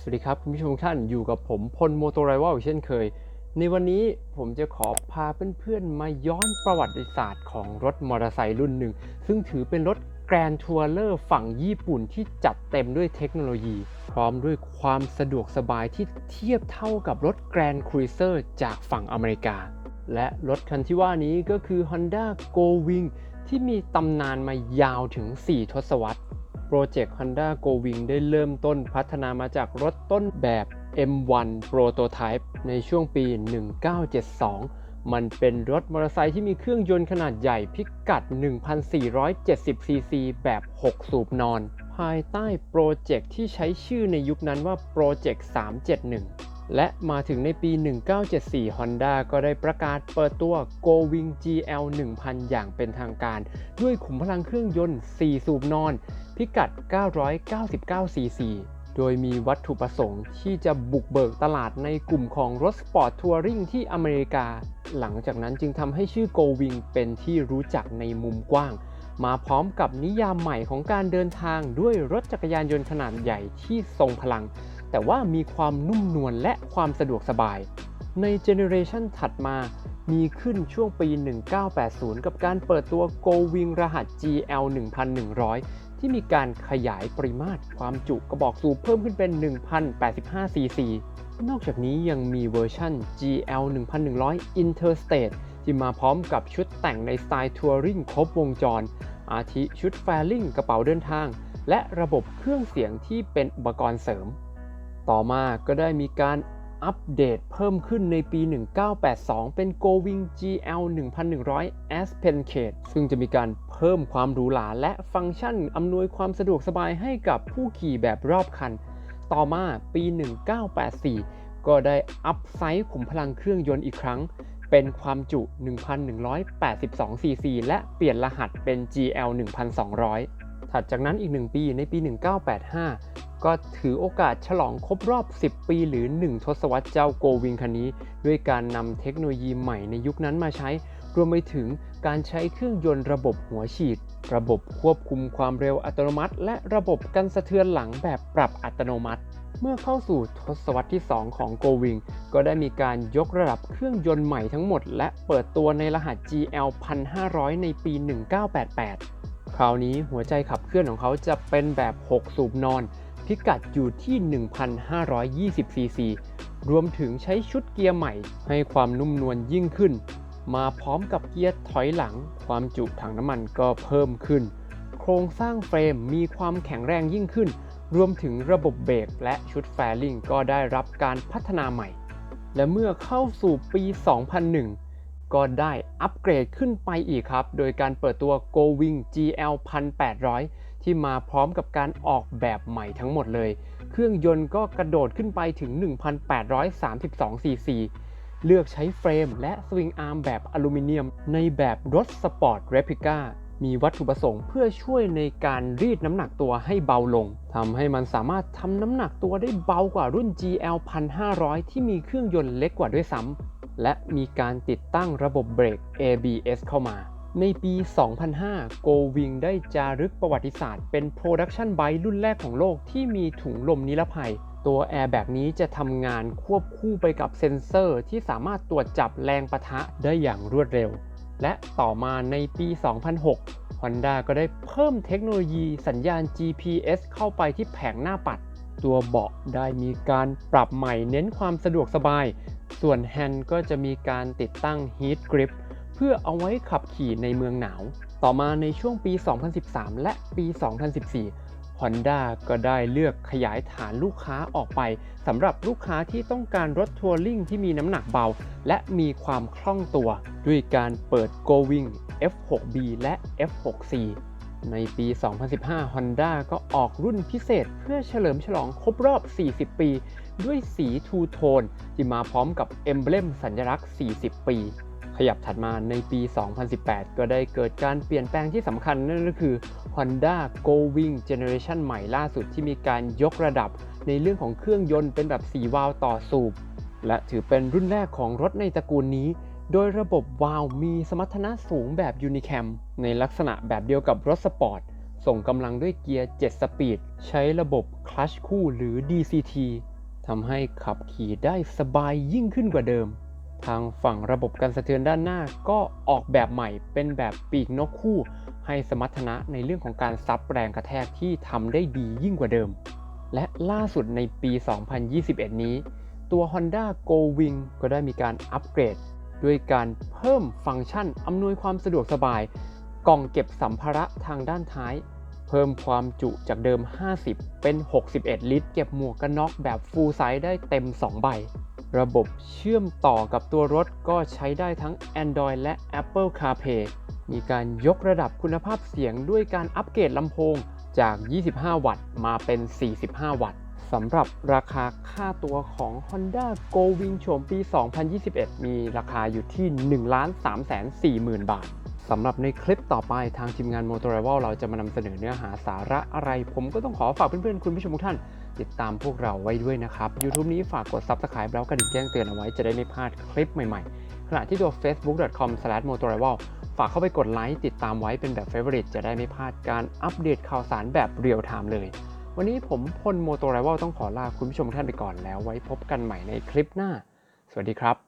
สวัสดีครับคุณผู้ชมทุกท่านอยู่กับผมพลโมโตไรวลเช่นเคย ในวันนี้ผมจะขอพาเพื่อนๆ มาย้อนประวัติศาสตร์ของรถมอเตอร์ไซค์รุ่นหนึ่ง ซึ่งถือเป็นรถแกรนทัวร์เลอร์ฝั่งญี่ปุ่นที่จัดเต็มด้วยเทคโนโลยี พร้อมด้วยความสะดวกสบายที่เทียบเท่ากับรถแกรนครูเซอร์จากฝั่งอเมริกา และรถคันที่ว่านี้ก็คือ Honda Go Wing ที่มีตำนานมายาวถึง 4 ทศวรรษ โปรเจกต์ Honda Go Wing ได้เริ่มต้นพัฒนามาจากรถต้นแบบ M1 Prototype ในช่วงปี 1972 มันเป็นรถมอเตอร์ไซค์ที่มีเครื่องยนต์ขนาดใหญ่พิกัด 1,470 ซีซี แบบ 6 สูบนอน ภายใต้โปรเจกต์ที่ใช้ชื่อในยุคนั้นว่าโปรเจกต์ 371 และมาถึงในปี 1974 Honda ก็ได้ประกาศเปิดตัว Go Wing GL 1000 อย่างเป็นทางการ ด้วยขุมพลังเครื่องยนต์ 4 สูบนอน พิกัด 999ซีซีโดยมีวัตถุประสงค์ที่จะบุกเบิกตลาดในกลุ่มของรถสปอร์ตทัวริงที่อเมริกา หลังจากนั้นจึงทำให้ชื่อ Go Wing เป็นที่รู้จักในมุมกว้าง มาพร้อมกับนิยามใหม่ของการเดินทางด้วยรถจักรยานยนต์ขนาดใหญ่ที่ทรงพลัง แต่ว่ามีความนุ่มนวลและความสะดวกสบาย ในเจเนอเรชันถัดมามีขึ้นช่วงปี 1980 กับการเปิดตัว Go Wing รหัส GL 1100 ที่มีการขยายปริมาตรความจุกระบอกสูบเพิ่มขึ้นเป็น 1,085ซีซีนอกจากนี้ยังมีเวอร์ชัน GL 1100 Interstate ที่มาพร้อมกับชุดแต่งในสไตล์ทัวริงครบวงจร อาทิชุดแฟลิงกระเป๋าเดินทาง และระบบเครื่องเสียงที่เป็นอุปกรณ์เสริม ต่อมาก็ได้มีการ อัปเดตเพิ่มขึ้นในปี 1982 เป็น Going GL 1100 Aspen Cade ซึ่งจะมีการเพิ่มความหรูหราและฟังก์ชันอำนวยความสะดวกสบายให้กับผู้ขี่แบบรอบคัน ต่อมาปี 1984 ก็ได้อัพไซส์ขุมพลังเครื่องยนต์อีกครั้ง เป็นความจุ 1,182ซีซีและเปลี่ยนรหัสเป็น GL 1,200 ถัดจากนั้นอีก 1 ปีในปี 1985 ก็ถือโอกาสฉลองครบรอบ 10 ปีหรือ 1 ทศวรรษเจ้าโกวิงคันนี้ ด้วยการนำเทคโนโลยีใหม่ในยุคนั้นมาใช้ รวมไปถึงการใช้เครื่องยนต์ระบบหัวฉีด ระบบควบคุมความเร็วอัตโนมัติ และระบบกันสะเทือนหลังแบบปรับอัตโนมัติ เมื่อเข้าสู่ทศวรรษที่ 2 ของ Go Wing ก็ได้มีการยกระดับเครื่องยนต์ใหม่ทั้งหมด และเปิดตัวในรหัส GL 1500 ในปี 1988 คราวนี้หัวใจขับเคลื่อนของเขาจะเป็นแบบ 6 สูบนอน พิกัดอยู่ที่ 1,520 ซีซี รวมถึงใช้ชุดเกียร์ใหม่ให้ความนุ่มนวลยิ่งขึ้น มาพร้อมกับเกียร์ถอยหลัง ความจุถังน้ำมันก็เพิ่มขึ้น โครงสร้างเฟรมมีความแข็งแรงยิ่งขึ้น รวมถึงระบบเบรกและชุดแฟลิงก็ได้รับการพัฒนาใหม่ และเมื่อเข้าสู่ปี 2001 ก็ได้อัปเกรดขึ้นไปอีกครับ โดยการเปิดตัว Go Wing GL 1800 ที่มาพร้อมกับการออกแบบใหม่ทั้งหมดเลย เครื่องยนต์ก็กระโดดขึ้นไปถึง 1,832ซีซีเลือกใช้เฟรมและสวิงอาร์มแบบอลูมิเนียม ในแบบรถสปอร์ตเรปิก้ามีวัตถุประสงค์เพื่อช่วยในการรีดน้ำหนักตัวให้เบาลงทำให้มันสามารถทำน้ำหนักตัวได้เบากว่ารุ่น GL 1500 ที่มีเครื่องยนต์เล็กกว่าด้วยซ้ำ และมีการติดตั้งระบบเบรก ABS เข้ามา ในปี 2005 Go Wing ได้จารึกประวัติศาสตร์ เป็น Production Bike รุ่นแรกของโลกที่มีถุงลมนิรภัย ตัวแอร์แบกนี้จะทำงานควบคู่ไปกับเซ็นเซอร์ที่สามารถตรวจจับแรงประทะได้อย่างรวดเร็ว และต่อมาในปี 2006 Honda ก็ได้เพิ่มเทคโนโลยีสัญญาณ GPS เข้าไปที่แผงหน้าปัด ตัวเบาะได้มีการปรับใหม่เน้นความสะดวกสบาย ส่วนแฮนด์ก็จะมีการติดตั้ง Heat Grip เพื่อเอาไว้ขับขี่ในเมืองหนาว ต่อมาในช่วงปี 2013 และปี 2014 Honda ก็ได้เลือกขยายฐานลูกค้าออกไปสำหรับลูกค้าที่ต้องการรถทัวริงที่มีน้ำหนักเบา และมีความคล่องตัว ด้วยการเปิด Going F6B และ F6C ในปี 2015 Honda ก็ออกรุ่นพิเศษเพื่อเฉลิมฉลองครบรอบ 40 ปี ด้วยสีทูโทนที่มาพร้อมกับเอมเบลมสัญลักษณ์ 40 ปี ขยับถัดมาในปี 2018 ก็ได้เกิดการเปลี่ยนแปลงที่สำคัญนั่นก็คือ Honda Go Wing Generation ใหม่ล่าสุดที่มีการยกระดับในเรื่องของเครื่องยนต์เป็นแบบ 4 วาล์วต่อสูบ และถือเป็นรุ่นแรกของรถในตระกูลนี้ โดยระบบวาล์วมีสมรรถนะสูงแบบยูนิแคมในลักษณะแบบเดียวกับรถสปอร์ต ส่งกำลังด้วยเกียร์ 7 สปีด ใช้ระบบคลัชคู่หรือ DCT ทำให้ขับขี่ได้สบายยิ่งขึ้นกว่าเดิม ทางฝั่งระบบการสะเทือนด้านหน้าก็ออกแบบใหม่เป็นแบบปีกนกคู่ ให้สมรรถนะในเรื่องของการซับแรงกระแทกที่ทำได้ดียิ่งกว่าเดิม และล่าสุดในปี 2021 นี้ ตัว Honda Go Wing ก็ได้มีการอัปเกรด ด้วยการเพิ่มฟังก์ชันอำนวยความสะดวกสบาย กล่องเก็บสัมภาระทางด้านท้าย เพิ่มความจุจากเดิม 50 เป็น 61 ลิตร เก็บหมวกกันน็อกแบบ full size ได้เต็ม 2 ใบ ระบบเชื่อมต่อกับตัวรถก็ใช้ได้ทั้ง Android และ Apple CarPlay มีการยกระดับคุณภาพเสียงด้วยการอัปเกรดลำโพงจาก 25 วัตต์ มาเป็น 45 วัตต์ สำหรับราคาค่าตัวของ Honda Go Wing โฉมปี 2021 มีราคาอยู่ที่ 1 3 4 0 0 0 0 บาทสำหรับในคลิปต่อไปทางทีมงาน m o t o r i v a l เราจะมานำเสนอเนื้อหาสาระอะไร ผมก็ต้องขอฝากเพื่อนๆ คุณผู้ชมทุกท่าน ติดตามพวกเราไว้ด้วยนะครับ YouTube นี้ฝากกด Subscribe แล้วกระดิ่งแจ้งเตือนเอาไว้จะได้ไม่พลาดคลิปใหม่ๆ ขณะที่ตัว facebook.com/motorival ฝากเข้าไปกดไลค์ติดตามไว้เป็นแบบ Favorite จะได้ไม่พลาดการอัปเดตข่าวสารแบบเรียลไทม์เลย วันนี้ผมพลโมโตไรวลต้องขอลาคุณผู้ชมท่านไปก่อนแล้วไว้พบกันใหม่ในคลิปหน้า สวัสดีครับ